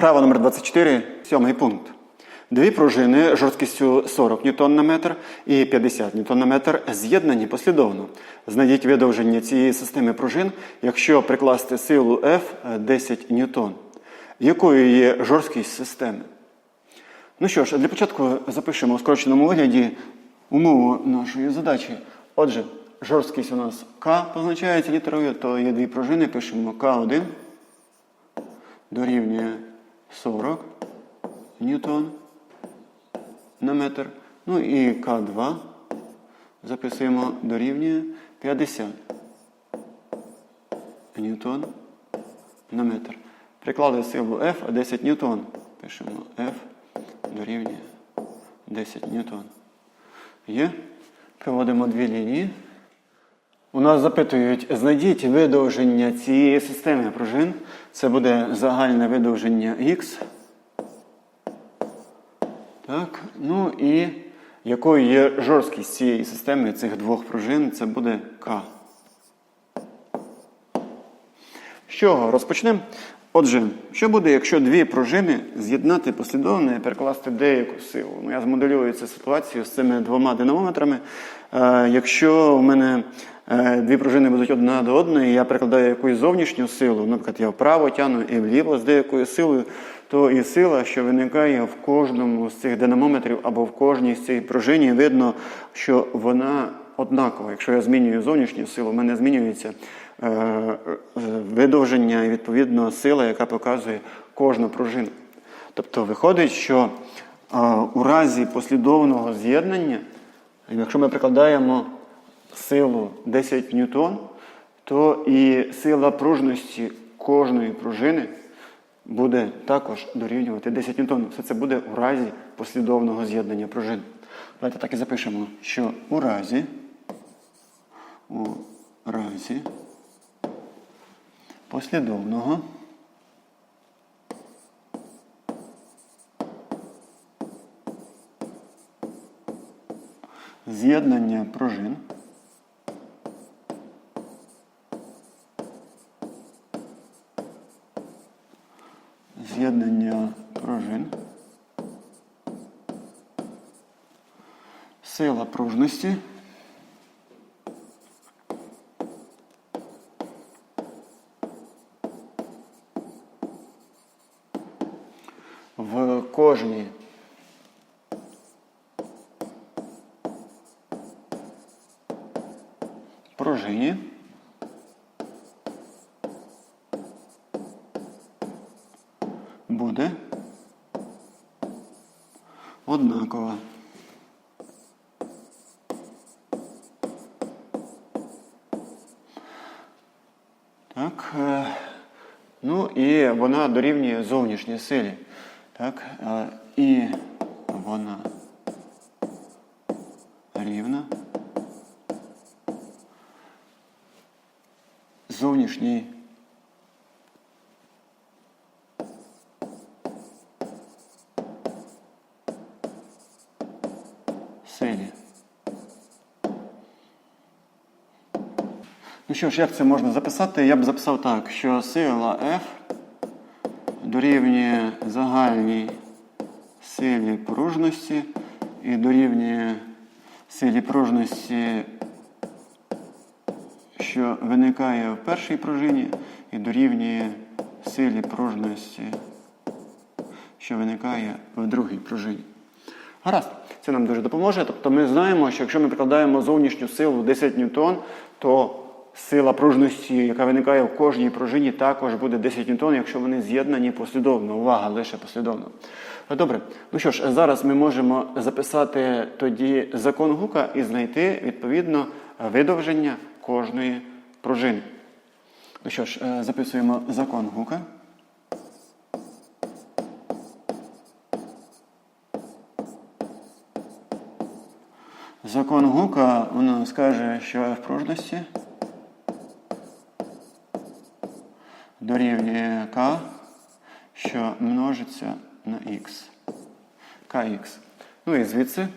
Вправа номер 24, сьомий пункт. Дві пружини жорсткістю 40 ньютон на метр і 50 ньютон на метр з'єднані послідовно. Знайдіть видовження цієї системи пружин, якщо прикласти силу F 10 ньютон. Якою є жорсткість системи? Ну що ж, для початку запишемо у скороченому вигляді умову нашої задачі. Отже, жорсткість у нас К позначається літерою, то є дві пружини, пишемо К1 дорівнює 40 ньютон на метр. Ну і К2 записуємо дорівнює 50 ньютон на метр. Приклали силу F 10 ньютон. Пишемо F дорівнює 10 ньютон. Є. Приводимо дві лінії. У нас запитують, знайдіть видовження цієї системи пружин. Це буде загальне видовження Х. Так, ну і якою є жорсткість цієї системи цих двох пружин, це буде К. чого розпочнемо? Отже, що буде, якщо дві пружини з'єднати послідовно і перекласти деяку силу? Ну, я змоделюю цю ситуацію з цими двома динамометрами. Е, якщо у мене е, дві пружини будуть одна до одної, і я перекладаю якусь зовнішню силу, наприклад, я вправо тягну і вліво з деякою силою, то і сила, що виникає в кожному з цих динамометрів або в кожній з цих пружині, видно, що вона однакова. Якщо я змінюю зовнішню силу, в мене змінюється видовження і відповідно сила, яка показує кожну пружину. Тобто виходить, що е, у разі послідовного з'єднання, якщо ми прикладаємо силу 10 ньютон, то і сила пружності кожної пружини буде також дорівнювати 10 ньютон. Все це буде у разі послідовного з'єднання пружин. Давайте так і запишемо, що у разі, у разі послідовного. З'єднання пружин. З'єднання пружин. Сила пружності в кожній пружині буде однакова. Так. е, Ну і вона дорівнює зовнішній силі. Так. І вона рівна зовнішній силі. Ну що ж, як це можна записати? Я б записав так, що сила F дорівнює загальній силі пружності і дорівнює силі пружності, що виникає в першій пружині, і дорівнює силі пружності, що виникає в другій пружині. Гаразд, це нам дуже допоможе. Тобто ми знаємо, що якщо ми прикладаємо зовнішню силу 10 ньютон, то сила пружності, яка виникає в кожній пружині, також буде 10 ньютон, якщо вони з'єднані послідовно. Увага, лише послідовно. Добре, ну що ж, зараз ми можемо записати тоді закон Гука і знайти відповідно видовження кожної пружини. Ну що ж, е, записуємо закон Гука. Закон Гука у нас що f пружності дорівнює k, що множиться на x. kx. Ну і звідси,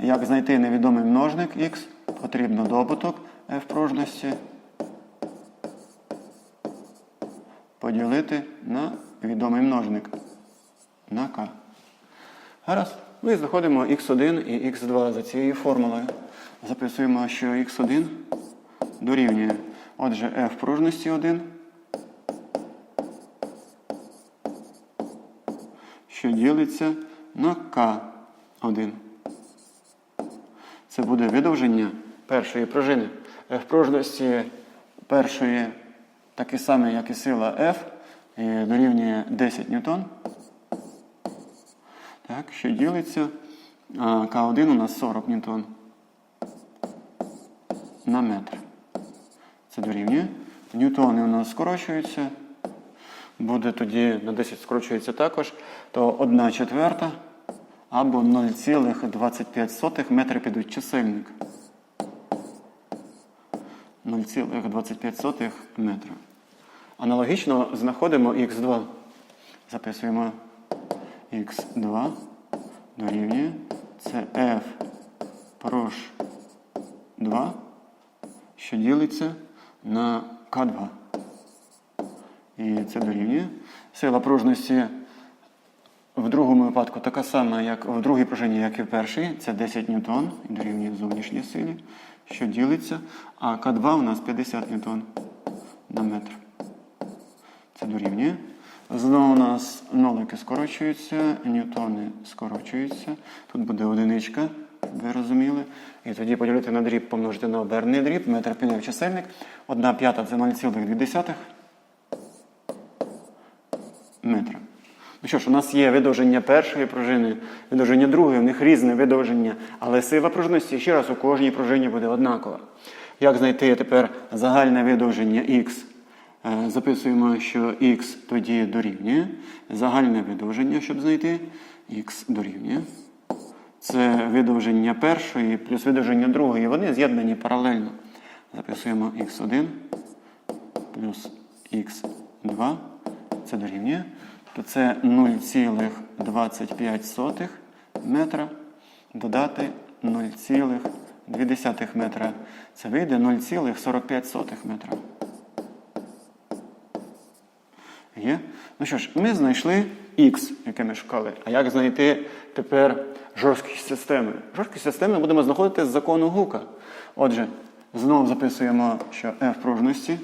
як знайти невідомий множник x, потрібно добуток f пружності поділити на відомий множник на k. Гаразд. І знаходимо x1 і x2 за цією формулою. Записуємо, що x1 дорівнює. Отже, f пружності 1, що ділиться на k1. Це буде видовження першої пружини. F пружності першої таке саме, як і сила F, і дорівнює 10 ньютон. Так, що ділиться. А, К1 у нас 40 ньютон на метр. Це дорівнює. Ньютони у нас скорочуються. Буде тоді на 10 скорочується також, то 1 четверта або 0,25 метри підуть чисельник. 0,25 метра. Аналогічно знаходимо х2. Записуємо х2 дорівнює. Це f прош 2, що ділиться на К2. І це дорівнює. Сила пружності в другому випадку така сама, як в другій пружині, як і в першій. Це 10 ньютон і дорівнює зовнішній силі, що ділиться. А К2 у нас 50 ньютон на метр. Це дорівнює. Знову у нас нолики скорочуються, ньютони скорочуються. Тут буде одиничка, ви розуміли. І тоді поділити на дріб, помножити на оберний дріб, метр піде чисельник. Одна п'ята це 0,2 метра. Ну що ж, у нас є видовження першої пружини, видовження другої, в них різне видовження, але сила пружності ще раз у кожній пружині буде однакова. Як знайти тепер загальне видовження х? Е, Записуємо, що х тоді дорівнює. Загальне видовження, щоб знайти, х дорівнює. Це видовження першої плюс видовження другої. Вони з'єднані паралельно. Записуємо х1 плюс х2. Це дорівнює. То це 0,25 метра додати 0,2 метра. Це вийде 0,45 метра. Є? Ну що ж, ми знайшли Х, яке ми шукали. А як знайти тепер жорсткість системи? Жорсткість системи будемо знаходити з закону Гука. Отже, знову записуємо, що F пружності.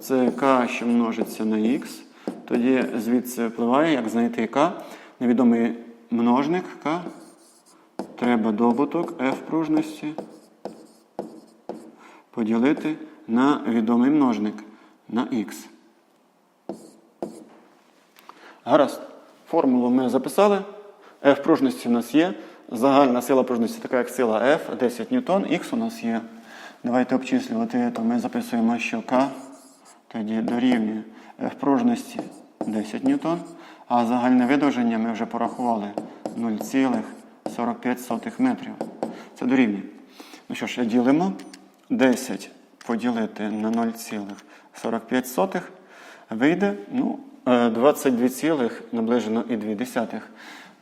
Це К, що множиться на Х. Тоді звідси впливає, як знайти К. Невідомий множник К. Треба добуток F пружності поділити на відомий множник на х. Гаразд. Формулу ми записали. F пружності у нас є. Загальна сила пружності така, як сила F, 10 ньютон, х у нас є. Давайте обчислювати, то ми записуємо, що К тоді дорівнює F пружності 10 ньютон, а загальне видовження ми вже порахували 0,45 метрів. Це дорівнює. Ну що ж, ділимо. 10 поділити на 0,45 вийде ну, 22, наближено і 2.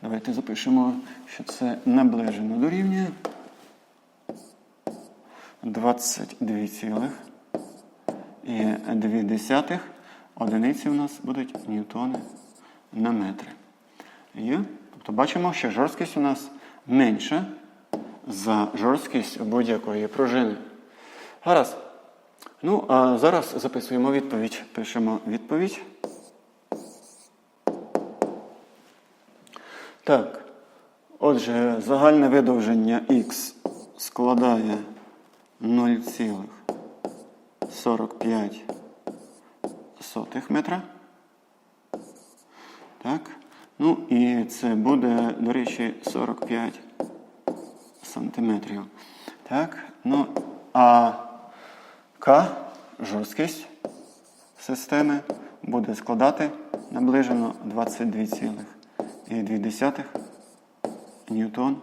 Давайте запишемо, що це наближено дорівнює 22 цілих і 2. Одиниці у нас будуть ньютони на метри. Є? Тобто бачимо, що жорсткість у нас менша за жорсткість будь-якої пружини. Гаразд. Ну, а зараз записуємо відповідь. Пишемо відповідь. Так. Отже, загальне видовження х складає 0,45 метра. Так. Ну і це буде, до речі, 45 сантиметрів. Так. Ну, а К, жорсткість системи буде складати наближено 2,2 ньютон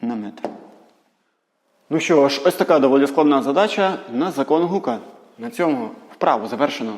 на метр. Ну що ж, ось така доволі складна задача на закон Гука. На цьому вправо завершено.